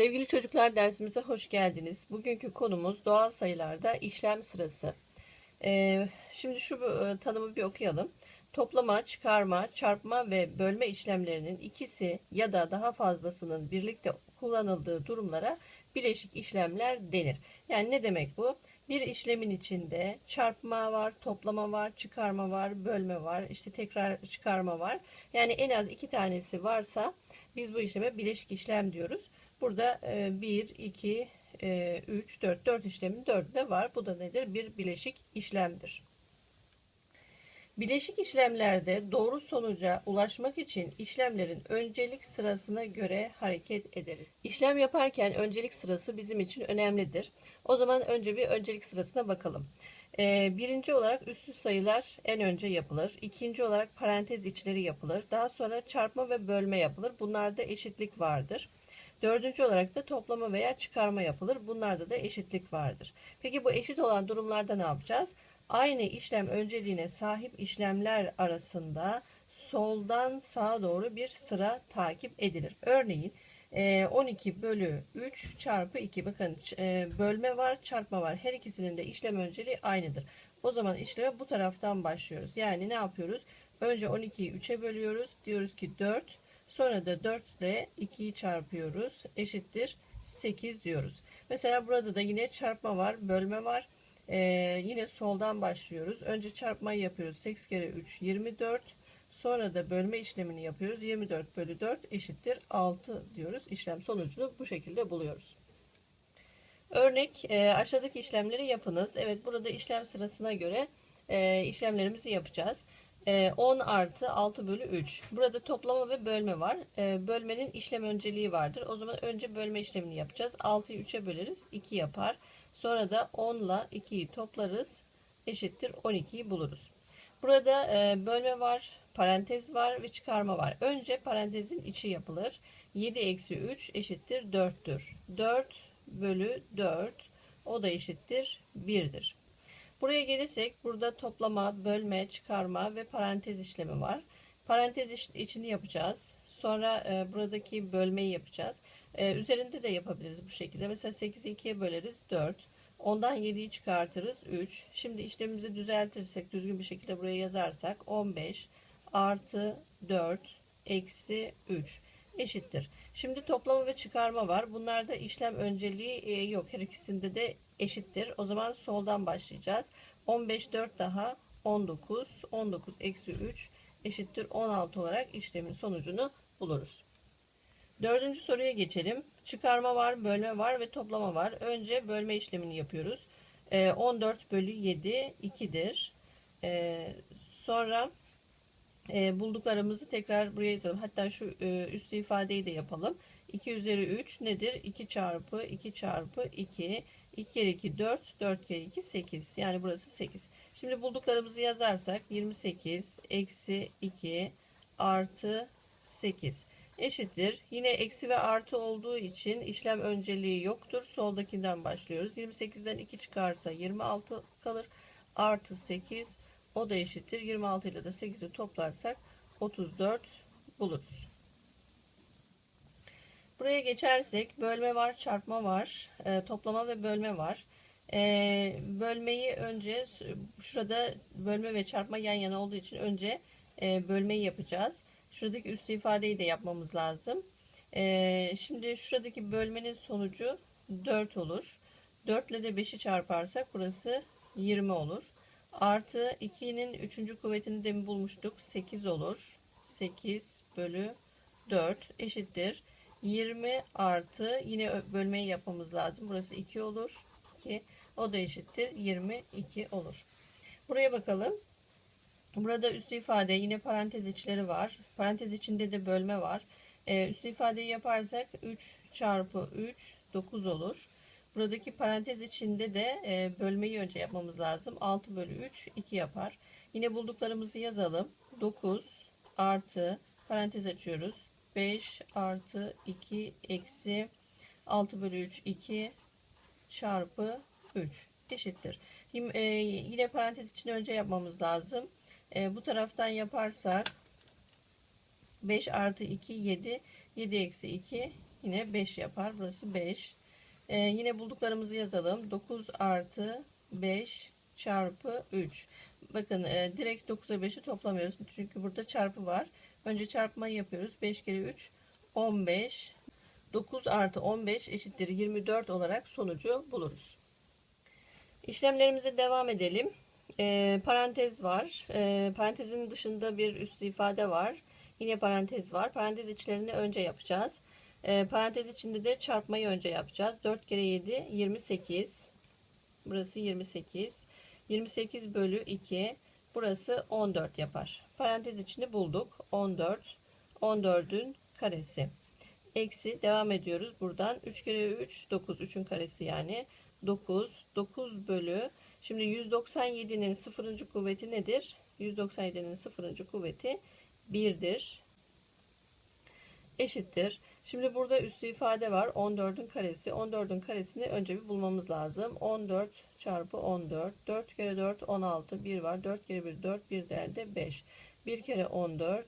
Sevgili çocuklar dersimize hoş geldiniz. Bugünkü konumuz doğal sayılarda işlem sırası. Ee, şimdi şu e, tanımı bir okuyalım. Toplama, çıkarma, çarpma ve bölme işlemlerinin ikisi ya da daha fazlasının birlikte kullanıldığı durumlara bileşik işlemler denir. Yani ne demek bu? Bir işlemin içinde çarpma var, toplama var, çıkarma var, bölme var, işte tekrar çıkarma var. Yani en az iki tanesi varsa biz bu işleme bileşik işlem diyoruz. Burada 1, 2, 3, 4, 4 işlemin 4'ü de var. Bu da nedir? Bir bileşik işlemdir. Bileşik işlemlerde doğru sonuca ulaşmak için işlemlerin öncelik sırasına göre hareket ederiz. İşlem yaparken öncelik sırası bizim için önemlidir. O zaman önce bir öncelik sırasına bakalım. Ee, birinci olarak üssüz sayılar en önce yapılır. İkinci olarak parantez içleri yapılır. Daha sonra çarpma ve bölme yapılır. Bunlarda eşitlik vardır. Dördüncü olarak da toplama veya çıkarma yapılır. Bunlarda da eşitlik vardır. Peki bu eşit olan durumlarda ne yapacağız? Aynı işlem önceliğine sahip işlemler arasında soldan sağa doğru bir sıra takip edilir. Örneğin 12 e, bölü 3 çarpı 2 bakın e, bölme var çarpma var her ikisinin de işlem önceliği aynıdır. O zaman işleme bu taraftan başlıyoruz. Yani ne yapıyoruz? Önce 12'yi 3'e bölüyoruz. Diyoruz ki 4 sonra da 4 ile 2'yi çarpıyoruz. Eşittir 8 diyoruz. Mesela burada da yine çarpma var bölme var. Ee, yine soldan başlıyoruz. Önce çarpmayı yapıyoruz. 8 kere 3 24. Sonra da bölme işlemini yapıyoruz. 24 bölü 4 eşittir 6 diyoruz. İşlem sonucunu bu şekilde buluyoruz. Örnek e, aşağıdaki işlemleri yapınız. Evet burada işlem sırasına göre e, işlemlerimizi yapacağız. E, 10 artı 6 bölü 3. Burada toplama ve bölme var. E, bölmenin işlem önceliği vardır. O zaman önce bölme işlemini yapacağız. 6'yı 3'e böleriz. 2 yapar. Sonra da 10 ile 2'yi toplarız. Eşittir 12'yi buluruz. Burada e, bölme var, parantez var ve çıkarma var. Önce parantezin içi yapılır. 7 eksi 3 eşittir 4'tür. 4 bölü 4 o da eşittir 1'dir. Buraya gelirsek burada toplama, bölme, çıkarma ve parantez işlemi var. Parantez içini yapacağız. Sonra e, buradaki bölmeyi yapacağız. E, üzerinde de yapabiliriz bu şekilde. Mesela 8'i 2'ye böleriz 4. Ondan 7'yi çıkartırız 3. Şimdi işlemimizi düzeltirsek düzgün bir şekilde buraya yazarsak 15 artı 4 eksi 3 eşittir. Şimdi toplama ve çıkarma var. Bunlarda işlem önceliği e, yok. Her ikisinde de eşittir. O zaman soldan başlayacağız. 15 4 daha 19. 19 eksi 3 eşittir 16 olarak işlemin sonucunu buluruz. Dördüncü soruya geçelim. Çıkarma var, bölme var ve toplama var. Önce bölme işlemini yapıyoruz. 14 ee, bölü 7 2'dir. Ee, sonra e, bulduklarımızı tekrar buraya yazalım. Hatta şu e, üstü ifadeyi de yapalım. 2 üzeri 3 nedir? 2 çarpı 2 çarpı 2. 2 kere 2 4, 4 kere 2 8. Yani burası 8. Şimdi bulduklarımızı yazarsak 28 eksi 2 artı 8 eşittir. Yine eksi ve artı olduğu için işlem önceliği yoktur. Soldakinden başlıyoruz. 28'den 2 çıkarsa 26 kalır. Artı 8 o da eşittir. 26 ile de 8'i toplarsak 34 buluruz. Buraya geçersek bölme var, çarpma var, e, toplama ve bölme var. E, bölmeyi önce şurada bölme ve çarpma yan yana olduğu için önce e, bölmeyi yapacağız. Şuradaki üst ifadeyi de yapmamız lazım. Ee, şimdi şuradaki bölmenin sonucu 4 olur. 4 ile de 5'i çarparsak burası 20 olur. Artı 2'nin 3. kuvvetini de mi bulmuştuk? 8 olur. 8 bölü 4 eşittir. 20 artı yine bölmeyi yapmamız lazım. Burası 2 olur. 2 o da eşittir. 22 olur. Buraya bakalım. Burada üstü ifade yine parantez içleri var. Parantez içinde de bölme var. Ee, üstü ifadeyi yaparsak 3 çarpı 3 9 olur. Buradaki parantez içinde de e, bölmeyi önce yapmamız lazım. 6 bölü 3 2 yapar. Yine bulduklarımızı yazalım. 9 artı parantez açıyoruz. 5 artı 2 eksi 6 bölü 3 2 çarpı 3 eşittir. Yine, e, yine parantez için önce yapmamız lazım. E, bu taraftan yaparsak 5 artı 2 7 7 eksi 2 yine 5 yapar. Burası 5. Ee, yine bulduklarımızı yazalım. 9 artı 5 çarpı 3. Bakın e, direkt 9'a 5'i toplamıyoruz. Çünkü burada çarpı var. Önce çarpmayı yapıyoruz. 5 kere 3 15. 9 artı 15 eşittir 24 olarak sonucu buluruz. İşlemlerimize devam edelim. E, parantez var. E, parantezin dışında bir üstü ifade var. Yine parantez var. Parantez içlerini önce yapacağız. E, parantez içinde de çarpmayı önce yapacağız. 4 kere 7 28. Burası 28. 28 bölü 2. Burası 14 yapar. Parantez içini bulduk. 14. 14'ün karesi. Eksi devam ediyoruz. Buradan 3 kere 3 9. 3'ün karesi yani. 9. 9 bölü. Şimdi 197'nin sıfırıncı kuvveti nedir? 197'nin sıfırıncı kuvveti 1'dir. Eşittir. Şimdi burada üstü ifade var. 14'ün karesi. 14'ün karesini önce bir bulmamız lazım. 14 çarpı 14. 4 kere 4 16. 1 var. 4 kere 1 4. 1 de elde 5. 1 kere 14.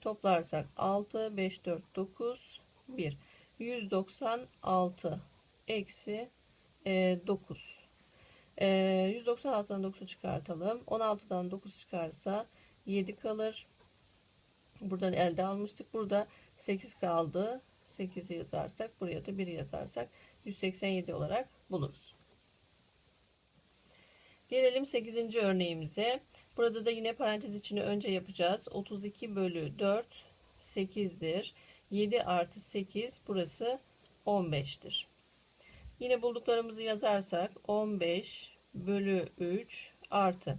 Toplarsak 6. 5 4 9. 1. 196 eksi e, 9. E, 196'dan 9'u çıkartalım. 16'dan 9 çıkarsa 7 kalır. Buradan elde almıştık. Burada 8 kaldı. 8'i yazarsak buraya da 1 yazarsak 187 olarak buluruz. Gelelim 8. örneğimize. Burada da yine parantez içini önce yapacağız. 32 bölü 4 8'dir. 7 artı 8 burası 15'tir. Yine bulduklarımızı yazarsak 15 bölü 3 artı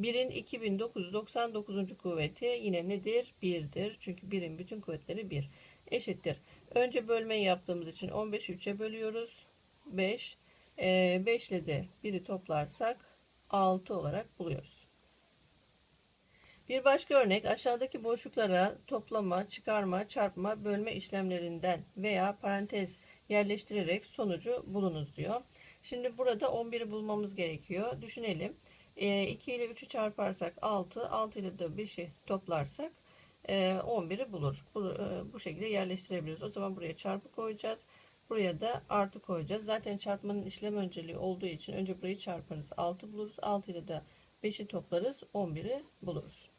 1'in 2999. kuvveti yine nedir? 1'dir. Çünkü 1'in bütün kuvvetleri 1. Eşittir. Önce bölmeyi yaptığımız için 15'i 3'e bölüyoruz. 5. 5 ile de 1'i toplarsak 6 olarak buluyoruz. Bir başka örnek aşağıdaki boşluklara toplama, çıkarma, çarpma, bölme işlemlerinden veya parantez yerleştirerek sonucu bulunuz diyor. Şimdi burada 11'i bulmamız gerekiyor. Düşünelim. 2 ile 3'ü çarparsak 6, 6 ile de 5'i toplarsak 11'i bulur. Bu, e, bu şekilde yerleştirebiliriz. O zaman buraya çarpı koyacağız. Buraya da artı koyacağız. Zaten çarpmanın işlem önceliği olduğu için önce burayı çarparız. 6 buluruz. 6 ile de 5'i toplarız. 11'i buluruz.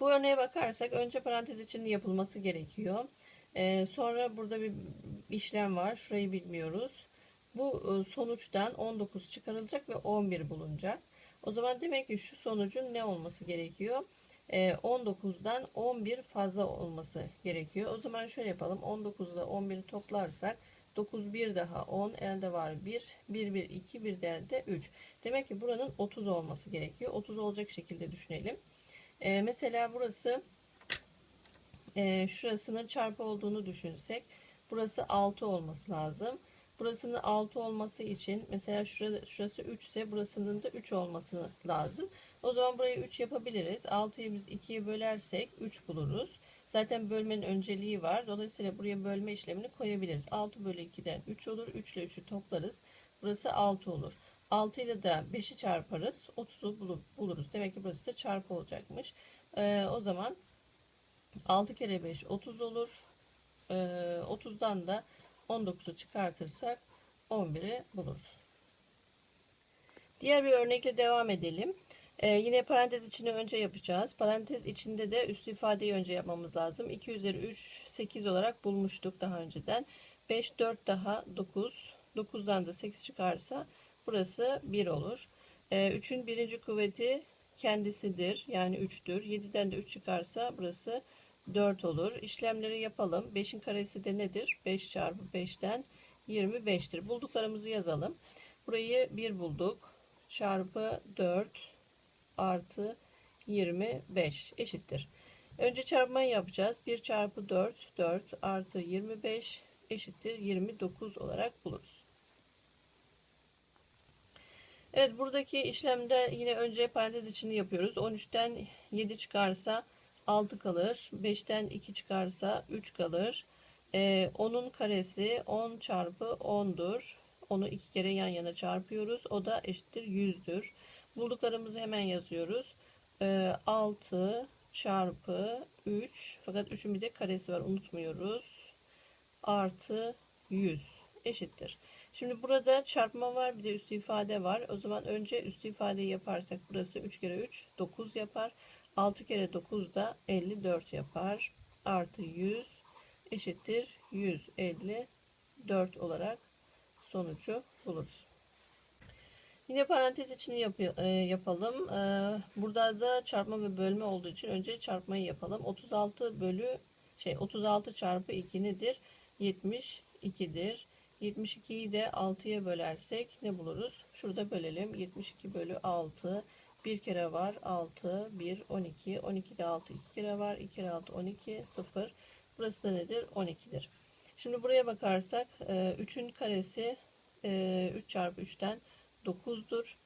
Bu örneğe bakarsak önce parantez içinde yapılması gerekiyor. Ee, sonra burada bir işlem var. Şurayı bilmiyoruz. Bu e, sonuçtan 19 çıkarılacak ve 11 bulunacak. O zaman demek ki şu sonucun ne olması gerekiyor? 19'dan 11 fazla olması gerekiyor. O zaman şöyle yapalım. 19 ile 11'i toplarsak 9 bir daha 10 elde var 1 1 1 2 bir de elde 3. Demek ki buranın 30 olması gerekiyor. 30 olacak şekilde düşünelim. Ee, mesela burası e, şurasının çarpı olduğunu düşünsek burası 6 olması lazım. Burasının 6 olması için mesela şurası, şurası 3 ise burasının da 3 olması lazım. O zaman burayı 3 yapabiliriz. 6'yı biz 2'ye bölersek 3 buluruz. Zaten bölmenin önceliği var. Dolayısıyla buraya bölme işlemini koyabiliriz. 6 bölü 2'den 3 olur. 3 ile 3'ü toplarız. Burası 6 olur. 6 ile de 5'i çarparız. 30'u buluruz. Demek ki burası da çarpı olacakmış. Ee, o zaman 6 kere 5 30 olur. Ee, 30'dan da 19'u çıkartırsak 11'i buluruz. Diğer bir örnekle devam edelim. Ee, yine parantez içini önce yapacağız. Parantez içinde de üst ifadeyi önce yapmamız lazım. 2 üzeri 3 8 olarak bulmuştuk daha önceden. 5 4 daha 9. 9'dan da 8 çıkarsa burası 1 olur. Ee, 3'ün birinci kuvveti kendisidir. Yani 3'tür. 7'den de 3 çıkarsa burası 4 olur. İşlemleri yapalım. 5'in karesi de nedir? 5 çarpı 5'ten 25'tir. Bulduklarımızı yazalım. Burayı 1 bulduk. Çarpı 4 artı 25 eşittir. Önce çarpmayı yapacağız. 1 çarpı 4 4 artı 25 eşittir 29 olarak buluruz. Evet buradaki işlemde yine önce parantez içini yapıyoruz. 13'ten 7 çıkarsa 6 kalır. 5'ten 2 çıkarsa 3 kalır. Ee, 10'un karesi 10 çarpı 10'dur. Onu iki kere yan yana çarpıyoruz. O da eşittir 100'dür. Bulduklarımızı hemen yazıyoruz. Ee, 6 çarpı 3 fakat 3'ün bir de karesi var unutmuyoruz. Artı 100 eşittir. Şimdi burada çarpma var bir de üstü ifade var. O zaman önce üstü ifadeyi yaparsak burası 3 kere 3 9 yapar. 6 kere 9 da 54 yapar. Artı 100 eşittir 154 olarak sonucu buluruz. Yine parantez içini yap yapalım. Ee, burada da çarpma ve bölme olduğu için önce çarpmayı yapalım. 36 bölü şey 36 çarpı 2 nedir? 72'dir. 72'yi de 6'ya bölersek ne buluruz? Şurada bölelim. 72 bölü 6 bir kere var 6 1 12 12 de 6 2 kere var 2 kere 6 12 0 burası da nedir? 12'dir şimdi buraya bakarsak 3'ün karesi 3 çarpı 3'ten 9'dur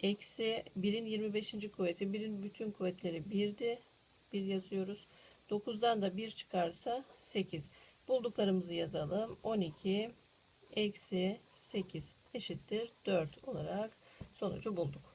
eksi 1'in 25. kuvveti 1'in bütün kuvvetleri 1'di 1 yazıyoruz. 9'dan da 1 çıkarsa 8 bulduklarımızı yazalım. 12 eksi 8 eşittir 4 olarak sonucu bulduk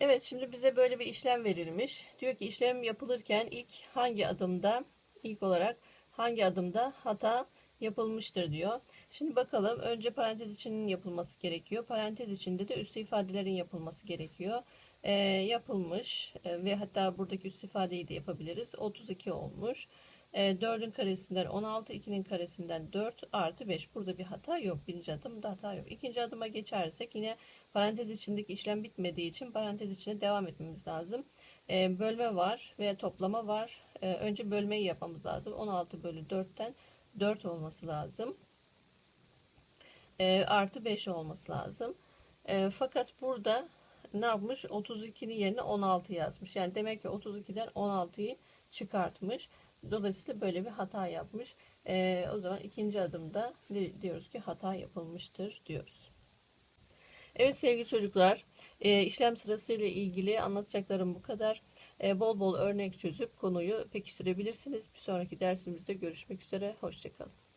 Evet şimdi bize böyle bir işlem verilmiş. Diyor ki işlem yapılırken ilk hangi adımda ilk olarak hangi adımda hata yapılmıştır diyor. Şimdi bakalım önce parantez içinin yapılması gerekiyor. Parantez içinde de üstü ifadelerin yapılması gerekiyor. Ee, yapılmış e, ve hatta buradaki üst ifadeyi de yapabiliriz. 32 olmuş. E, 4'ün karesinden 16, 2'nin karesinden 4 artı 5. Burada bir hata yok. Birinci adımda hata yok. İkinci adıma geçersek yine parantez içindeki işlem bitmediği için parantez içine devam etmemiz lazım. E, bölme var ve toplama var. E, önce bölmeyi yapmamız lazım. 16 bölü 4'ten 4 olması lazım. E, artı 5 olması lazım. E, fakat burada ne yapmış? 32'nin yerine 16 yazmış. Yani demek ki 32'den 16'yı çıkartmış. Dolayısıyla böyle bir hata yapmış. E, o zaman ikinci adımda diyoruz ki hata yapılmıştır diyoruz. Evet sevgili çocuklar, e, işlem sırasıyla ilgili anlatacaklarım bu kadar. E, bol bol örnek çözüp konuyu pekiştirebilirsiniz. Bir sonraki dersimizde görüşmek üzere. Hoşçakalın.